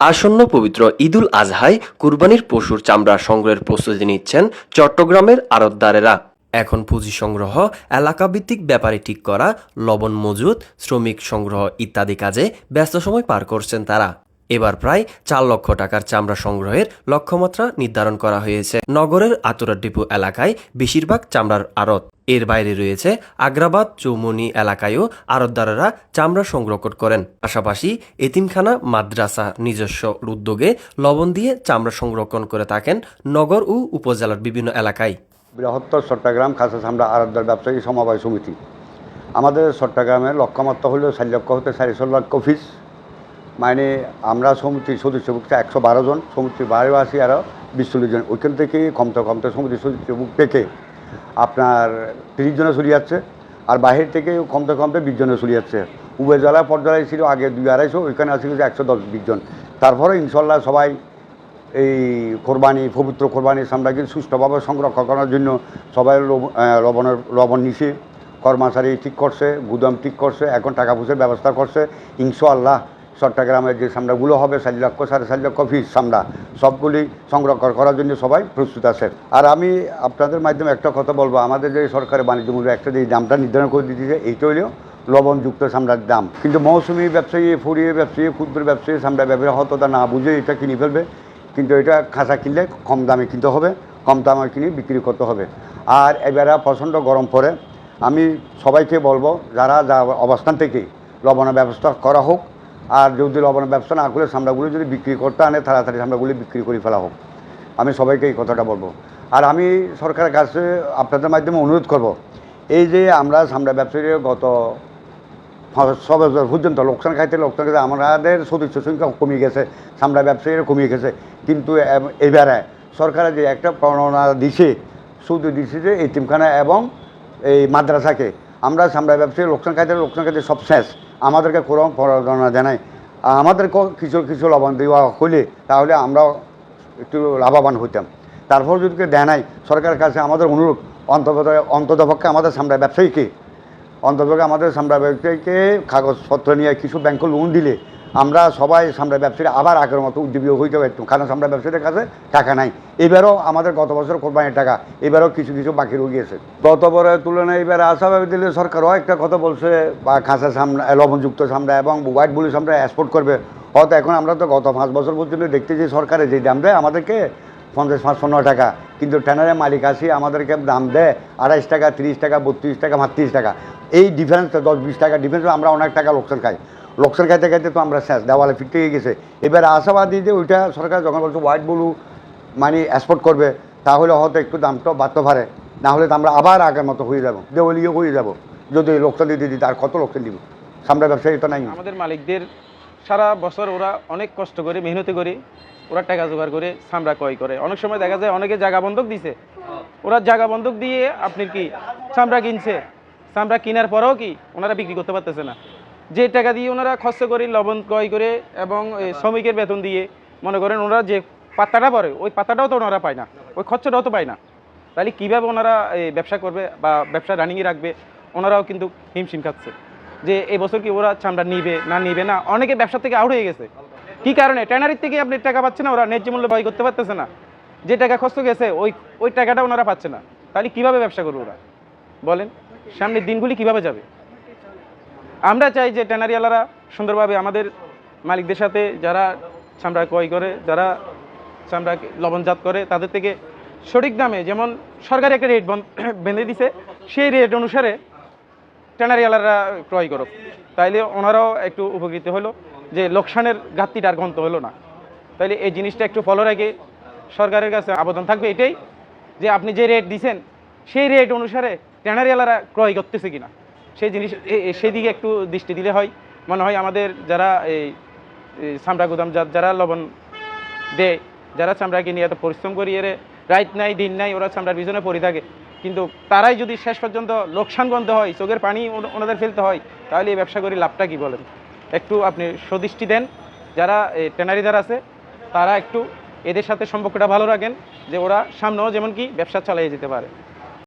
আসন্ন পবিত্র ঈদুল আজহায় কুরবানির পশুর চামড়া সংগ্রহের প্রস্তুতি নিচ্ছেন চট্টগ্রামের আড়তদারেরা এখন পুঁজি সংগ্রহ, এলাকাভিত্তিক ব্যাপারে ঠিক করা, লবণ মজুত, শ্রমিক সংগ্রহ ইত্যাদি কাজে ব্যস্ত সময় পার করছেন তারা। এবার প্রায় চার লক্ষ টাকার চামড়া সংগ্রহের লক্ষ্যমাত্রা নির্ধারণ করা হয়েছে। নগরের আতুরা ডিপু এলাকায় বেশিরভাগ চামড়ার আড়ত। এর বাইরে রয়েছে আগ্রাবাদ চৌমনি এলাকায়ও আড়তদারেরা চামড়া সংরক্ষণ করেন। পাশাপাশি এতিমখানা, মাদ্রাসা নিজস্ব উদ্যোগে লবণ দিয়ে চামড়া সংরক্ষণ করে থাকেন নগর ও উপজেলার বিভিন্ন এলাকায়। বৃহত্তর চট্টগ্রাম খাসা চামড়া আরবদার ব্যবসায়ী সমবায় সমিতি। আমাদের চট্টগ্রামের লক্ষ্যমাত্রা হলো চার লক্ষ হতে চারিশো লক্ষ অফিস মানে আমরা সমিতির সদস্যভুক্ত একশো বারো জন সমিতির বাইরে আসি আরও বিশ চল্লিশ জন। ওইখান থেকে কমতে কমতে সমিতির সদস্যভুক্ত থেকে আপনার তিরিশ জনে চলে যাচ্ছে, আর বাহির থেকে কমতে কমতে বিশ জনে চলে যাচ্ছে। জেলা পর্যায়ে ছিল আগে দুই আড়াইশো, ওইখানে আছে কিন্তু একশো দশ, বিশ জন। তারপরে ইনশাল্লাহ সবাই এই কোরবানি, পবিত্র কোরবানির সামরাকে সুষ্ঠুভাবে সংরক্ষণ করার জন্য সবাই লবণের, লবণ নিছে, কর্মচারী ঠিক করছে, গুদাম ঠিক করছে, এখন টাকা পয়সার ব্যবস্থা করছে। ইনশাআল্লাহ চট্টগ্রামের যে সামরাগুলো হবে, চার লক্ষ, সাড়ে চার লক্ষ ফিস সামরা সবগুলি সংরক্ষণ করার জন্য সবাই প্রস্তুত আছে। আর আমি আপনাদের মাধ্যমে একটা কথা বলব, আমাদের যে সরকারের বাণিজ্য মূল্য একটা যে দামটা নির্ধারণ করে দিতেছে এইটা হলেও লবণযুক্ত চামড়ার দাম। কিন্তু মৌসুমি ব্যবসায়ী, ফুরিয়ে ব্যবসায়ী, ক্ষুদ্র ব্যবসায়ী, চামড়া ব্যবসা হয়তো তা না বুঝে এটা কিনে ফেলবে। কিন্তু এটা খাঁচা কিনলে কম দামে কিনতে হবে, কম দামে কিনে বিক্রি করতে হবে। আর এবারে প্রচণ্ড গরম পড়ে। আমি সবাইকে বলব, যারা যা অবস্থান থেকে লবণের ব্যবস্থা করা হোক আর যদি লবণের ব্যবসা না করে সামরাগুলো যদি বিক্রি করতে আনে, তাড়াতাড়ি সামরাগুলি বিক্রি করে ফেলা হোক। আমি সবাইকে এই কথাটা বলব। আর আমি সরকারের কাছে আপনাদের মাধ্যমে অনুরোধ করব, এই যে আমরা সামরা ব্যবসায়ী গত ছ বছর পর্যন্ত লোকসান খাইতে লোকসান খাইতে আমাদের সদস্য সংখ্যা কমে গেছে, সামরা ব্যবসায়ীরা কমে গেছে। কিন্তু এবারে সরকারের যে একটা প্রণনা দিছে শুধু দিছে যে এতিমখানা এবং এই মাদ্রাসাকে। আমরা সামরা ব্যবসায়ী লোকসান খাইতে লোকসান খাইতে সব শেষ। আমাদেরকে কোনো প্রাদা দেয় নাই আমাদেরকেও কিছু কিছু লবণ দেওয়া হলে তাহলে আমরাও একটু লাভবান হইতাম। তারপর যদি দেয় নাই, সরকারের কাছে আমাদের অনুরোধ, অন্তত অন্ততপক্ষে আমাদের সামরা ব্যবসায়ীকে, অন্তত আমাদের সামরা ব্যবসায়ীকে কাগজপত্র নিয়ে কিছু ব্যাংকে লোন দিলে আমরা সবাই সামরা ব্যবসায়ী আবার আগের মতো উদ্যোগী হইতে পারতাম, কারণ সামরা ব্যবসায়ীদের কাছে টাকা নাই। এবারও আমাদের গত বছর কোরবানির টাকা, এবারও কিছু কিছু বাকি রয়ে গিয়েছে। গত বছরের তুলনায় এবার আশাভাবে দিলে সরকারও একটা কথা বলছে, বা খাঁচা সামরা লবণযুক্ত সামরা এবং হোয়াইট বুলি সামরা এক্সপোর্ট করবে। হয়তো এখন আমরা তো গত পাঁচ বছর পর্যন্ত দেখতেছি সরকারের যে দাম দেয়, আমাদেরকে পঞ্চাশ পাঁচশো টাকা। কিন্তু ট্যানারের মালিক আসি, আমাদেরকে দাম দেয় আড়াইশ টাকা, তিরিশ টাকা, বত্রিশ টাকা, মাত্রিশ টাকা। এই ডিফারেন্সটা দশ, বিশ টাকা ডিফারেন্স আমরা অনেক টাকা লোকসান খাই। লোকসান খাইতে খাইতে তো আমরা শেষ, দেওয়ালে ফিরতে গেছে। এবার আশাবাদী যে ওইটা সরকার যখন বলছে হোয়াইট ব্লু মানে এক্সপোর্ট করবে, তাহলে হয়তো একটু দামটা বাড়তে পারে। না হলে তো আমরা আবার আগের মতো হয়ে যাব দেওয়ালিও হয়ে যাব, যদি লোকসান দিতে দিতে আর কত লোকসান দিব? সামরা ব্যবসায়ী তো নাই। আমাদের মালিকদের সারা বছর ওরা অনেক কষ্ট করে, মেহনতি করে, ওরা টাকা জোগাড় করে সামরা ক্রয় করে। অনেক সময় দেখা যায় অনেকে জায়গা বন্ধক দিছে। ওরা জায়গা বন্ধক দিয়ে আপনি কি চামড়া কিনছে? চামড়া কেনার পরেও কি ওনারা বিক্রি করতে পারতেছে না? যে টাকা দিয়ে ওনারা খরচ করে লবণ ক্রয় করে এবং শ্রমিকের বেতন দিয়ে মনে করেন ওনারা যে পাত্তাটা পড়ে ওই পাত্তাটাও তো ওনারা পায় না ওই খরচাটাও তো পায় না। তাহলে কীভাবে ওনারা এই ব্যবসা করবে বা ব্যবসা রানিংয়ে রাখবে ওনারাও কিন্তু হিমশিম খাচ্ছে। যে এই বছর কি ওরা চামড়া নিবে না নিবে না অনেকে ব্যবসা থেকে আউট হয়ে গেছে। কি কারণে? ট্যানারির থেকে আপনি টাকা পাচ্ছে না ওরা ন্যায্য মূল্য ব্যয় করতে পারতেছে না। যে টাকা খরচ গেছে ওই ওই টাকাটা ওনারা পাচ্ছে না। তাহলে কীভাবে ব্যবসা করবে ওরা? বলেন সামনের দিনগুলি কীভাবে যাবে? আমরা চাই যে ট্যানারিওয়ালারা সুন্দরভাবে আমাদের মালিকদের সাথে যারা চামড়া ক্রয় করে, যারা চামড়া লবণজাত করে, তাদের থেকে সঠিক দামে যেমন সরকারি একটা রেট বেঁধে দিছে, সেই রেট অনুসারে ট্যানারিওয়ালারা ক্রয় করো তাইলে ওনারাও একটু উপকৃত হলো যে লোকসানের ঘাটতিটা আর গন্ত হলো না। তাইলে এই জিনিসটা একটু ফলো রেখে সরকারের কাছে আবেদন থাকবে এটাই যে আপনি যে রেট দিছেন, সেই রেট অনুসারে ট্যানারিওয়ালারা ক্রয় করতেছে কিনা। সেই জিনিস সেদিকে একটু দৃষ্টি দিলে হয়। মনে হয় আমাদের যারা এই চামড়া গুদাম যারা লবণ দেয়, যারা চামড়াকে নিয়ে এত পরিশ্রম করি, এর রাইট নাই, দিন নাই, ওরা চামড়ার পিছনে পড়ে থাকে। কিন্তু তারাই যদি শেষ পর্যন্ত লোকসান গন্ধ হয়, চোখের পানি ওনাদের ফেলতে হয়, তাহলে এই ব্যবসা করে লাভটা কি বলেন? একটু আপনি সদৃষ্টি দেন, যারা টেনারিদার আছে, তারা একটু এদের সাথে সম্পর্কটা ভালো রাখেন, যে ওরা সামনেও যেমন কি ব্যবসা চালিয়ে যেতে পারে।